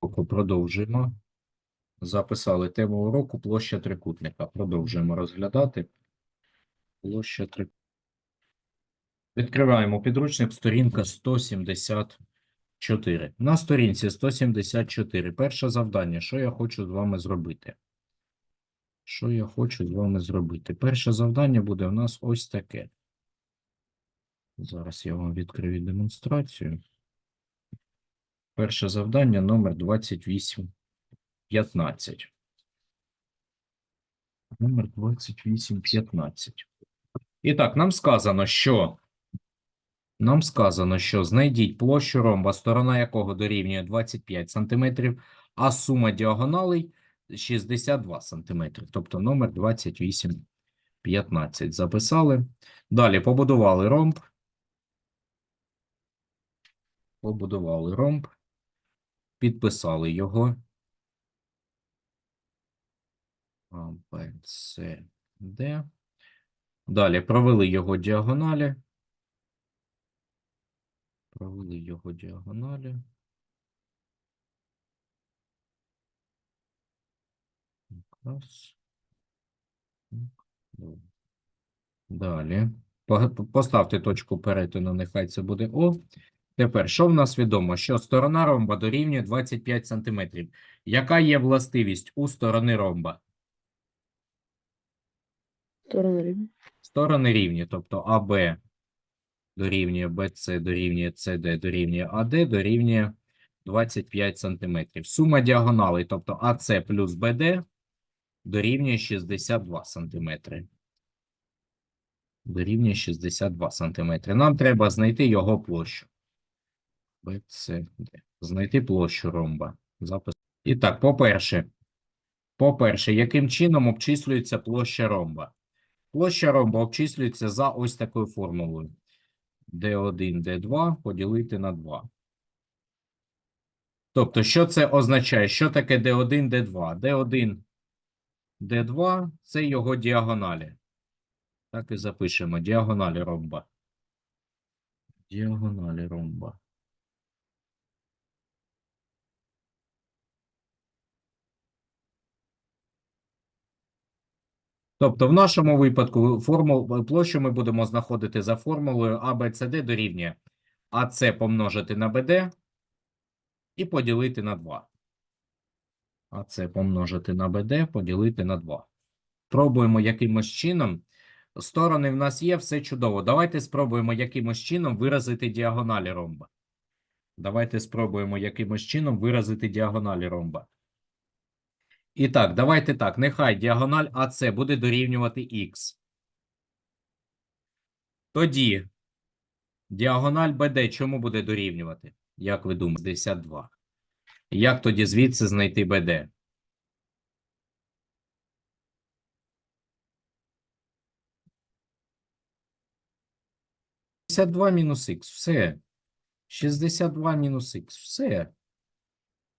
уроку продовжуємо. Записали тему уроку площа трикутника. Продовжуємо розглядати. Площа трикутника. Відкриваємо підручник, сторінка 174. На сторінці 174. Перше завдання. Що я хочу з вами зробити? Що я хочу з вами зробити? Перше завдання буде у нас ось таке. Зараз я вам відкрию демонстрацію. Перше завдання номер 2815. Номер 2815. І так, нам сказано, що нам сказано, що знайдіть площу ромба, сторона якого дорівнює 25 см, а сума діагоналей 62 см. Тобто номер 2815. Записали. Далі побудували ромб. Побудували ромб. Підписали його. А, Б, С, Д. Далі провели його діагоналі. Провели його діагоналі. Раз. Далі. Поставте точку перетину, нехай це буде О. Тепер, що в нас відомо? Що сторона ромба дорівнює 25 см. Яка є властивість у сторони ромба? Сторона рівня. Сторони рівні, тобто АБ дорівнює БЦ, дорівнює СД, дорівнює АД, дорівнює 25 см. Сума діагоналей, тобто АЦ плюс БД, дорівнює 62 см. Дорівнює 62 см. Нам треба знайти його площу. Знайти площу ромба. Запис. І так, по-перше, по-перше, яким чином обчислюється площа ромба? Площа ромба обчислюється за ось такою формулою. D1, D2 поділити на 2. Тобто, що це означає? Що таке D1, D2? D1, D2 – це його діагоналі. Так і запишемо. Діагоналі ромба. Діагоналі ромба. Тобто, в нашому випадку формул, площу ми будемо знаходити за формулою ABCD дорівнює АС помножити на БД і поділити на 2. АС помножити на БД, поділити на 2. Пробуємо якимось чином. Сторони в нас є, все чудово. Давайте спробуємо якимось чином виразити діагоналі ромба. Давайте спробуємо якимось чином виразити діагоналі ромба. І так, давайте так. Нехай діагональ АС буде дорівнювати х. Тоді діагональ БД чому буде дорівнювати? Як ви думаєте? 62. Як тоді звідси знайти БД? мінус х. Все. 62 мінус х. Все.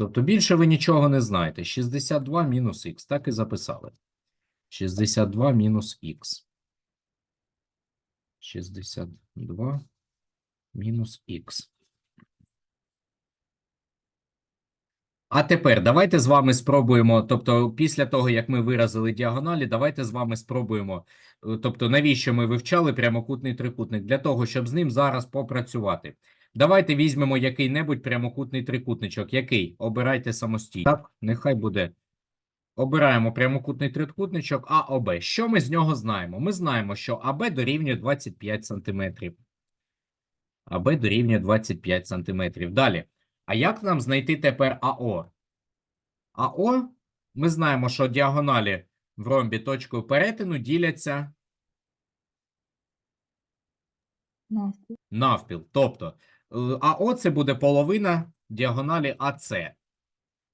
Тобто більше ви нічого не знаєте. 62 мінус х. Так і записали. 62 мінус х. 62 мінус х. А тепер давайте з вами спробуємо. Тобто, після того, як ми виразили діагоналі, давайте з вами спробуємо. е, Тобто, навіщо ми вивчали прямокутний трикутник? Для того, щоб з ним зараз попрацювати. Давайте візьмемо який-небудь прямокутний трикутничок. Який? Обирайте самостійно. Так, нехай буде. Обираємо прямокутний трикутничок АОБ. Що ми з нього знаємо? Ми знаємо, що АБ дорівнює 25 см. АБ дорівнює 25 см. Далі. А як нам знайти тепер АО? АО, ми знаємо, що діагоналі в ромбі точкою перетину діляться Навпіл. навпіл. Тобто АО це буде половина діагоналі АС.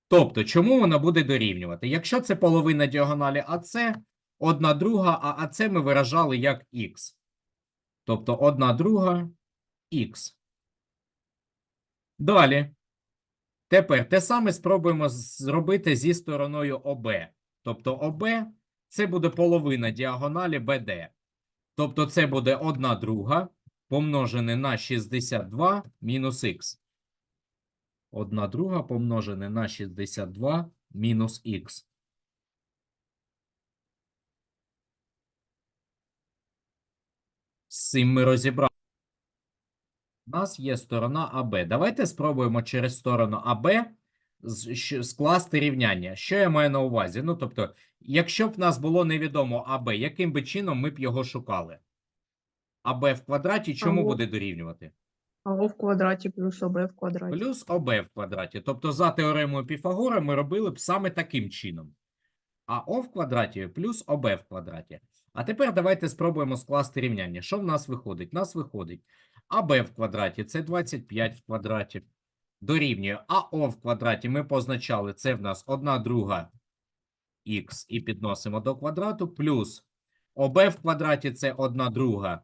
Тобто, чому вона буде дорівнювати? Якщо це половина діагоналі АС, одна друга, а АС ми виражали як х. Тобто одна друга х. Далі. Тепер те саме спробуємо зробити зі стороною ОБ. Тобто ОБ це буде половина діагоналі БД. Тобто це буде одна друга помножене на 62 мінус х. 1 друга помножене на 62 мінус х. З цим ми розібрали. У нас є сторона АБ. Давайте спробуємо через сторону АБ скласти рівняння. Що я маю на увазі? Ну, тобто, якщо б нас було невідомо АБ, яким би чином ми б його шукали? АБ в квадраті чому Алло. буде дорівнювати? А в квадраті плюс ОБ в квадраті. Плюс ОБ в квадраті. Тобто за теоремою Піфагора ми робили б саме таким чином. А О в квадраті плюс ОБ в квадраті. А тепер давайте спробуємо скласти рівняння. Що в нас виходить? У нас виходить АБ в квадраті це 25 в квадраті. Дорівнює АО в квадраті ми позначали, це в нас 1 друга х і підносимо до квадрату, плюс ОБ в квадраті це 1 друга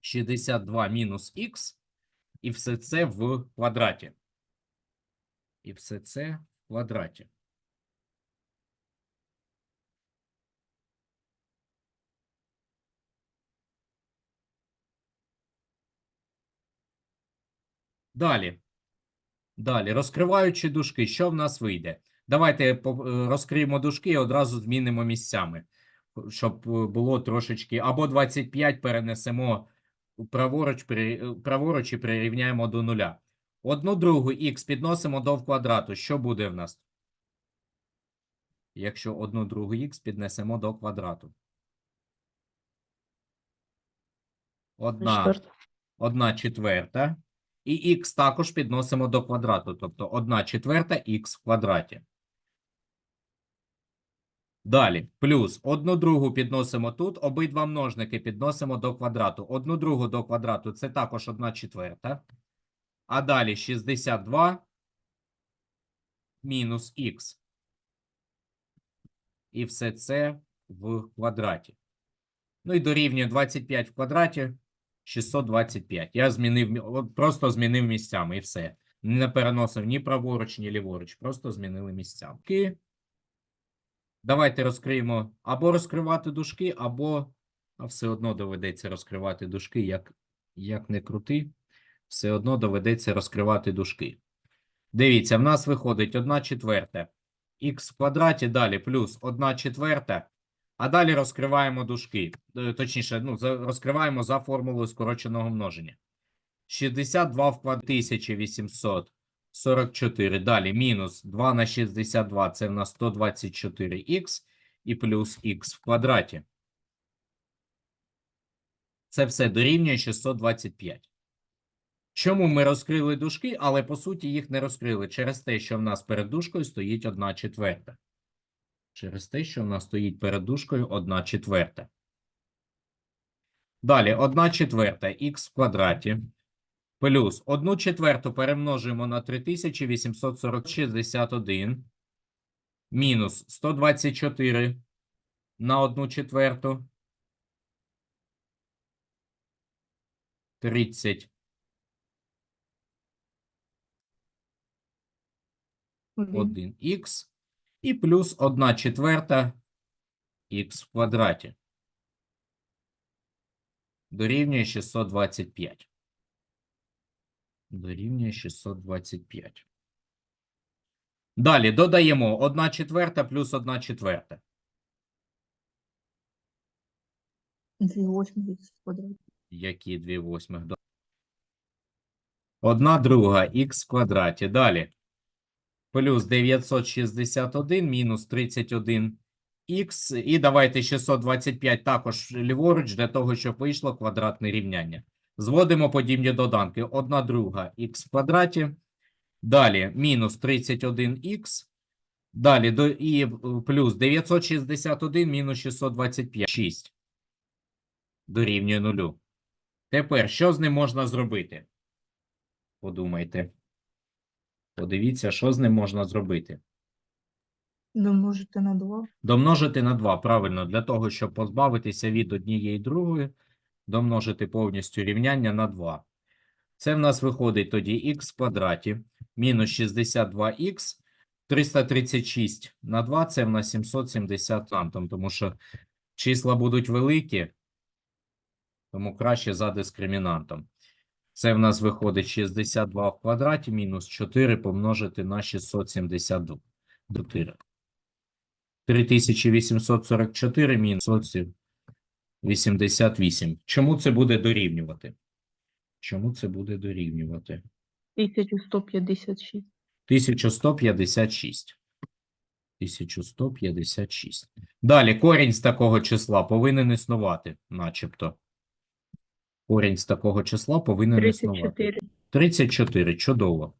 62 мінус х. І все це в квадраті. І все це в квадраті. Далі. Далі, розкриваючи дужки, що в нас вийде? Давайте е, розкриємо дужки і одразу змінимо місцями, щоб е, було трошечки. Або 25 перенесемо праворуч, при- праворуч і прирівняємо до нуля. Одну другу х підносимо до в квадрату. Що буде в нас? Якщо одну другу х піднесемо до квадрату. Одна, одна четверта. І х також підносимо до квадрату. Тобто одна четверта х в квадраті. Далі, плюс одну другу підносимо тут, обидва множники підносимо до квадрату. Одну другу до квадрату це також одна четверта. А далі 62 мінус х. І все це в квадраті. Ну і дорівнює 25 в квадраті 625. Я змінив, просто змінив місцями і все. Не переносив ні праворуч, ні ліворуч. Просто змінили місцями. Давайте розкриємо або розкривати дужки, або а все одно доведеться розкривати дужки, як, як не крути, все одно доведеться розкривати дужки. Дивіться, в нас виходить 1 четверта х в квадраті, далі плюс 1 четверта, а далі розкриваємо дужки. Е, Точніше, ну, розкриваємо за формулою скороченого множення. 62 в квадраті 1844. Далі мінус 2 на 62 це в нас 124х і плюс х в квадраті. Це все дорівнює 625. Чому ми розкрили дужки, але по суті їх не розкрили через те, що в нас перед дужкою стоїть 1 четверта. Через те, що в нас стоїть перед дужкою 1 четверта. Далі 1 четверта х в квадраті плюс 1 четверту перемножуємо на 3861 мінус 124 на 1 четверту 30 Один. 1х і плюс 1 четверта х в квадраті. Дорівнює 625. Дорівнює 625. Далі додаємо 1 четверта плюс 1 четверта. Дві восьми х в квадраті. Які 2 восьмих? До- Одна друга х в квадраті. Далі. Плюс 961 мінус 31 х. І давайте 625 також ліворуч для того, щоб вийшло квадратне рівняння. Зводимо подібні доданки. Одна друга х в квадраті. Далі мінус 31х. Далі до, і плюс 961 мінус 625. 6. Дорівнює нулю. Тепер, що з ним можна зробити? Подумайте. Подивіться, що з ним можна зробити. Домножити на 2. Домножити на 2, правильно, для того, щоб позбавитися від однієї другої, домножити повністю рівняння на 2. Це в нас виходить тоді х в квадраті мінус 62х, 336 на 2 – це в нас 770 тантом, тому що числа будуть великі, тому краще за дискримінантом. Це в нас виходить 62 в квадраті мінус 4 помножити на 672. 3844 мінус 88. Чому це буде дорівнювати? Чому це буде дорівнювати? 1156. 1156. 1156. Далі, корінь з такого числа повинен існувати, начебто. Корінь з такого числа повинен існувати. 34. 34. Чудово.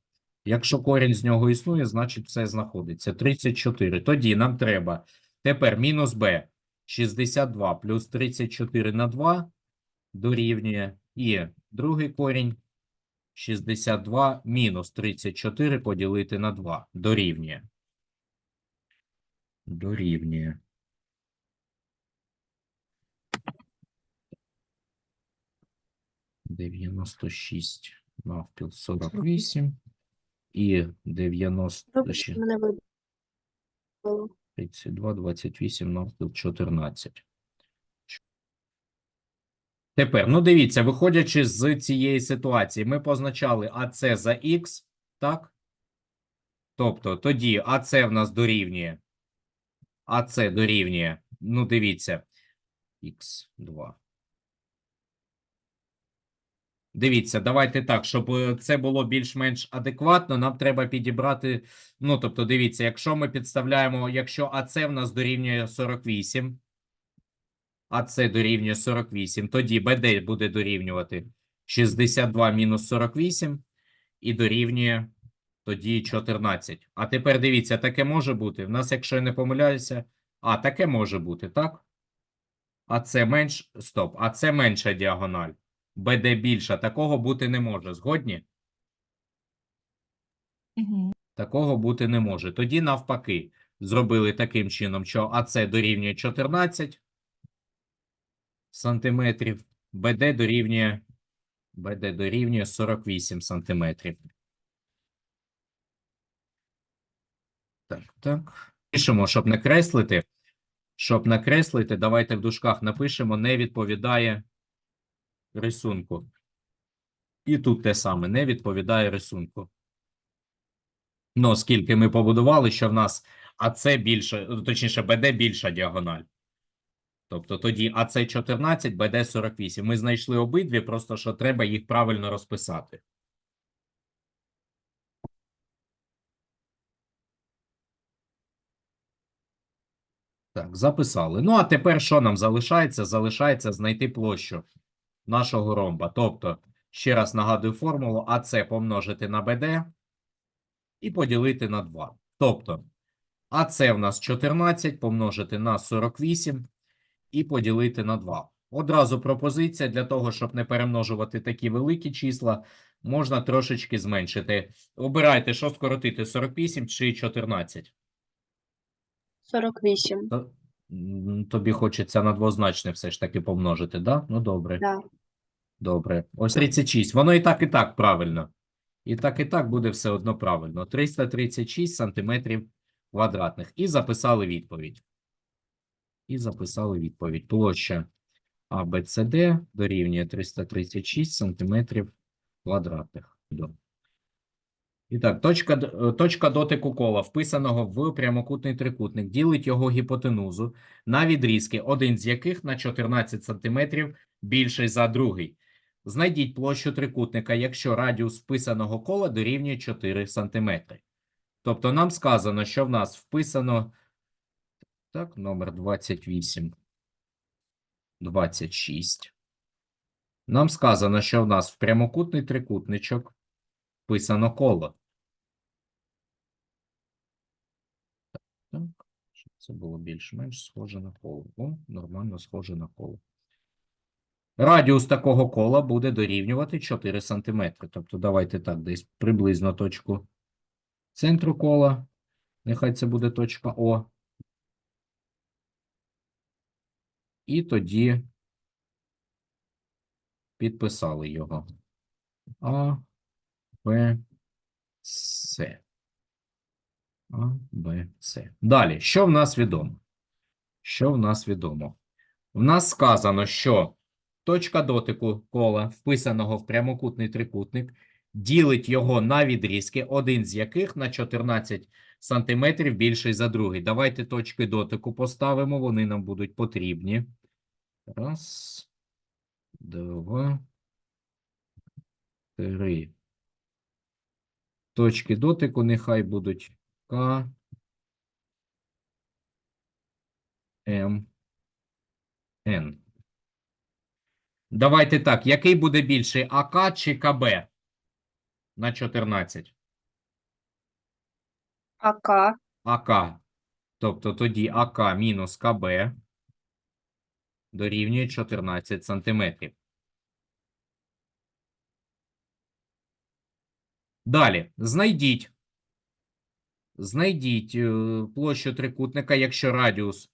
Якщо корінь з нього існує, значить все знаходиться. 34. Тоді нам треба тепер мінус b. 62 плюс 34 на 2 дорівнює і другий корінь 62 мінус 34 поділити на 2 дорівнює. Дорівнює. Дев'яносто шість навпіл сорок вісім і дев'яносто шість. 32, 28, навпіл 14. Тепер, ну дивіться, виходячи з цієї ситуації, ми позначали АЦ за Х, так? Тобто тоді АЦ в нас дорівнює. АЦ дорівнює. Ну, дивіться. Х2 Дивіться, давайте так, щоб е, це було більш-менш адекватно, нам треба підібрати. Ну, тобто, дивіться, якщо ми підставляємо, якщо АЦ в нас дорівнює 48, АЦ дорівнює 48, тоді БД буде дорівнювати 62 мінус 48 і дорівнює тоді 14. А тепер дивіться, таке може бути. В нас, якщо я не помиляюся, а таке може бути, так? А це менш, стоп, а це менша діагональ. БД більша, такого бути не може. Згодні? Угу. Такого бути не може. Тоді навпаки зробили таким чином, що АЦ дорівнює 14 сантиметрів, БД дорівнює, БД дорівнює 48 сантиметрів. Так, так. Пишемо, щоб накреслити. Щоб накреслити, давайте в дужках напишемо не відповідає рисунку. І тут те саме не відповідає рисунку. Ну, оскільки ми побудували, що в нас АЦ більше, точніше, БД більша діагональ. Тобто тоді АЦ 14, БД 48. Ми знайшли обидві, просто що треба їх правильно розписати. Так, записали. Ну, а тепер що нам залишається? Залишається знайти площу нашого ромба. Тобто, ще раз нагадую формулу АЦ помножити на БД і поділити на 2. Тобто, АЦ в нас 14 помножити на 48 і поділити на 2. Одразу пропозиція для того, щоб не перемножувати такі великі числа, можна трошечки зменшити. Обирайте, що скоротити, 48 чи 14. 48. То- Тобі хочеться на двозначне все ж таки помножити, да? Ну, добре. Да. Добре. Ось 36. Воно і так, і так правильно. І так, і так буде все одно правильно. 336 сантиметрів квадратних. І записали відповідь. І записали відповідь. Площа ABCD дорівнює 336 сантиметрів квадратних. І так, точка, е, точка дотику кола, вписаного в прямокутний трикутник, ділить його гіпотенузу на відрізки, один з яких на 14 сантиметрів більший за другий. Знайдіть площу трикутника, якщо радіус вписаного кола дорівнює 4 см. Тобто нам сказано, що в нас вписано так, номер 28, 26. Нам сказано, що в нас в прямокутний трикутничок вписано коло. Так, щоб це було більш-менш схоже на коло. О, нормально схоже на коло. Радіус такого кола буде дорівнювати 4 см. Тобто давайте так, десь приблизно точку центру кола. Нехай це буде точка О. І тоді підписали його. А, Б, С. А, Б, С. Далі, що в нас відомо? Що в нас відомо? В нас сказано, що точка дотику кола, вписаного в прямокутний трикутник, ділить його на відрізки, один з яких на 14 сантиметрів більший за другий. Давайте точки дотику поставимо, вони нам будуть потрібні. Раз, два, три. Точки дотику нехай будуть К, М, Н. Давайте так, який буде більший, АК чи КБ на 14? АК. АК. Тобто тоді АК мінус КБ дорівнює 14 сантиметрів. Далі, знайдіть. Знайдіть е, площу трикутника, якщо радіус.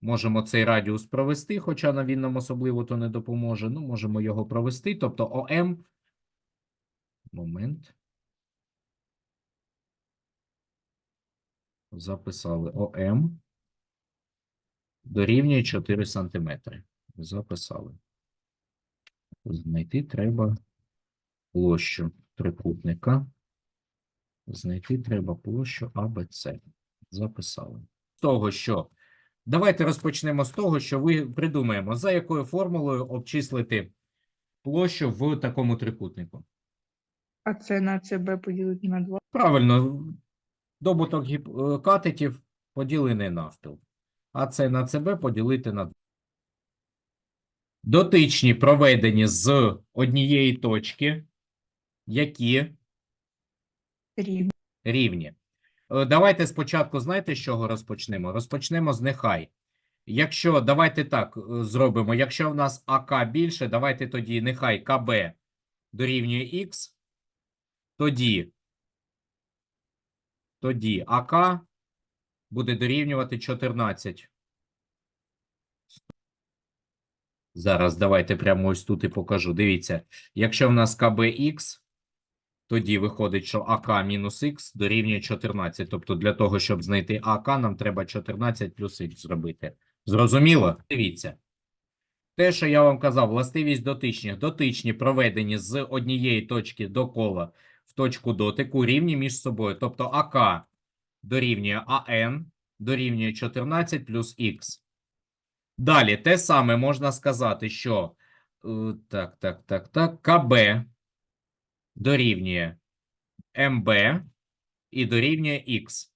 Можемо цей радіус провести, хоча на він нам особливо то не допоможе. Ну, можемо його провести. Тобто ОМ. Момент. Записали ОМ. Дорівнює 4 сантиметри. Записали. Знайти треба площу трикутника. Знайти треба площу АБЦ. Записали. З того, що давайте розпочнемо з того, що ви придумаємо, за якою формулою обчислити площу в такому трикутнику. А це на ЦБ поділити на 2. Правильно, добуток е, катетів поділений навпіл. А це на ЦБ поділити на 2. Дотичні проведені з однієї точки, які Рівні. рівні. Е, Давайте спочатку, знаєте, з чого розпочнемо? Розпочнемо з нехай. Якщо, давайте так е, зробимо. Якщо в нас АК більше, давайте тоді нехай КБ дорівнює Х, тоді, тоді АК буде дорівнювати 14. Зараз давайте прямо ось тут і покажу. Дивіться, якщо в нас КБХ, тоді виходить, що АК мінус Х дорівнює 14. Тобто для того, щоб знайти АК, нам треба 14 плюс Х зробити. Зрозуміло? Дивіться. Те, що я вам казав, властивість дотичних. Дотичні проведені з однієї точки до кола в точку дотику рівні між собою. Тобто АК дорівнює АН дорівнює 14 плюс Х. Далі, те саме можна сказати, що е, так, так, так, так, КБ дорівнює МБ і дорівнює Х.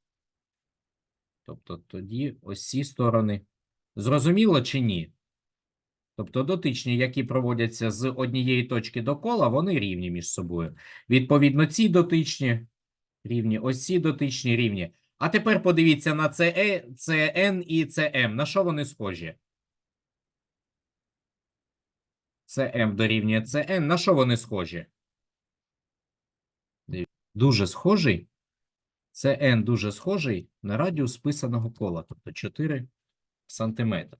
Тобто тоді ось ці сторони. Зрозуміло чи ні? Тобто дотичні, які проводяться з однієї точки до кола, вони рівні між собою. Відповідно, ці дотичні рівні, ось ці дотичні рівні. А тепер подивіться на CE, CN і CM. На що вони схожі? CM дорівнює CN. На що вони схожі? Дуже схожий. CN дуже схожий на радіус списаного кола, тобто 4 сантиметри.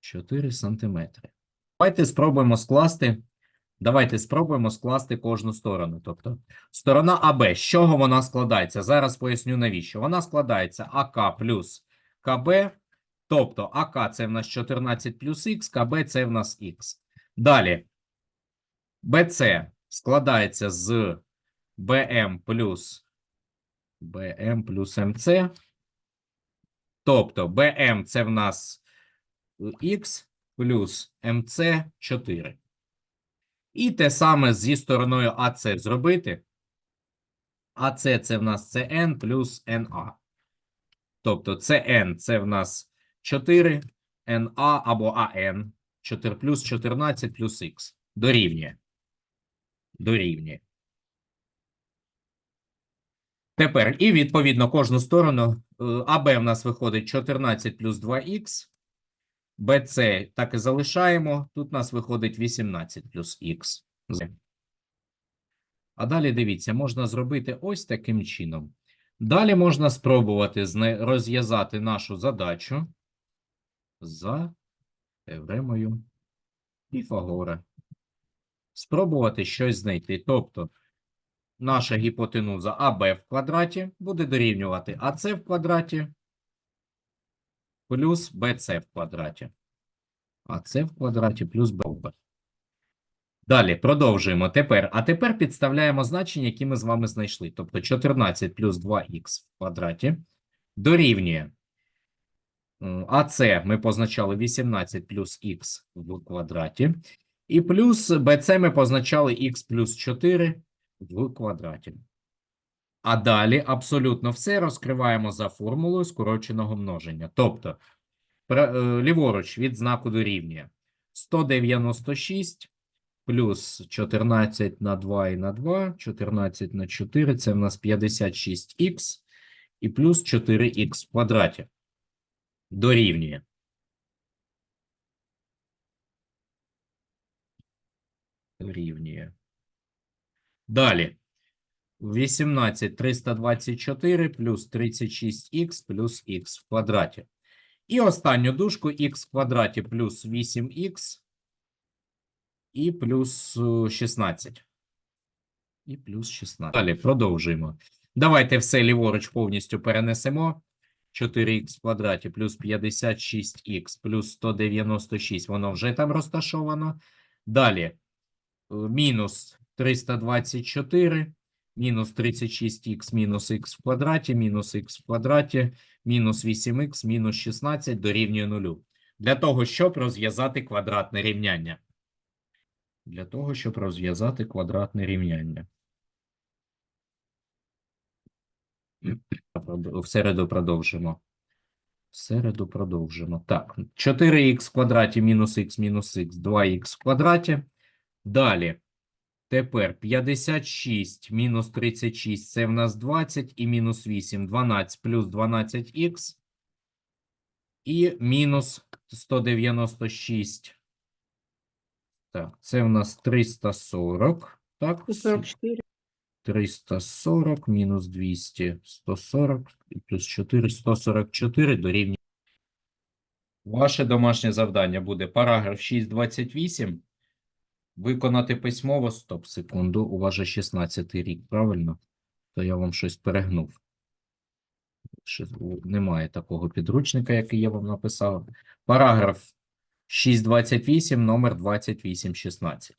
4 сантиметри. Давайте спробуємо скласти. Давайте спробуємо скласти кожну сторону. Тобто, сторона АБ, з чого вона складається? Зараз поясню навіщо. Вона складається АК плюс КБ. Тобто АК це в нас 14 плюс Х, КБ це в нас Х. Далі. БЦ складається з БМ плюс БМ плюс МЦ. Тобто БМ це в нас Х плюс МЦ 4. І те саме зі стороною АЦ зробити. АЦ це в нас CN плюс NA. Тобто CN це в нас 4, NA або AN 4 плюс 14 плюс Х. Дорівнює. Дорівнює. Тепер і відповідно кожну сторону е, АБ в нас виходить 14 плюс 2х. БЦ так і залишаємо. Тут у нас виходить 18 плюс х. А далі дивіться, можна зробити ось таким чином. Далі можна спробувати розв'язати нашу задачу за теоремою Піфагора. Спробувати щось знайти. Тобто, наша гіпотенуза АБ в квадраті буде дорівнювати АЦ в квадраті плюс БЦ в квадраті. АС в квадраті плюс БВ. Далі продовжуємо. Тепер, а тепер підставляємо значення, які ми з вами знайшли. Тобто 14 плюс 2х в квадраті дорівнює м, АС ми позначали 18 плюс х в квадраті. І плюс БЦ ми позначали х плюс 4 в квадраті. А далі абсолютно все розкриваємо за формулою скороченого множення. Тобто, е, ліворуч від знаку дорівнює 196 плюс 14 на 2 і на 2, 14 на 4, це в нас 56х, і плюс 4х в квадраті. Дорівнює. Дорівнює. Далі. 18 324 плюс 36х плюс х в квадраті. І останню дужку х в квадраті плюс 8х і плюс е, 16. І плюс 16. Далі продовжуємо. Давайте все ліворуч повністю перенесемо. 4х в квадраті плюс 56х плюс 196. Воно вже там розташовано. Далі е, мінус 324, мінус 36х мінус х в квадраті, мінус х в квадраті, мінус 8х, мінус 16 дорівнює нулю. Для того, щоб розв'язати квадратне рівняння. Для того, щоб розв'язати квадратне рівняння. В середу продовжимо. В середу продовжимо. Так, 4х в квадраті мінус х мінус х, 2х в квадраті. Далі. Тепер 56 мінус 36 це в нас 20 і мінус 8 12 плюс 12х і мінус 196. Так, це в нас 340. Так, 44. 340 мінус 200 140 плюс 4 144 дорівнює. Ваше домашнє завдання буде параграф 6.28 виконати письмово. Стоп, секунду. У вас же 16 рік, правильно? То я вам щось перегнув. Немає такого підручника, який я вам написав. Параграф 6.28, номер 2816.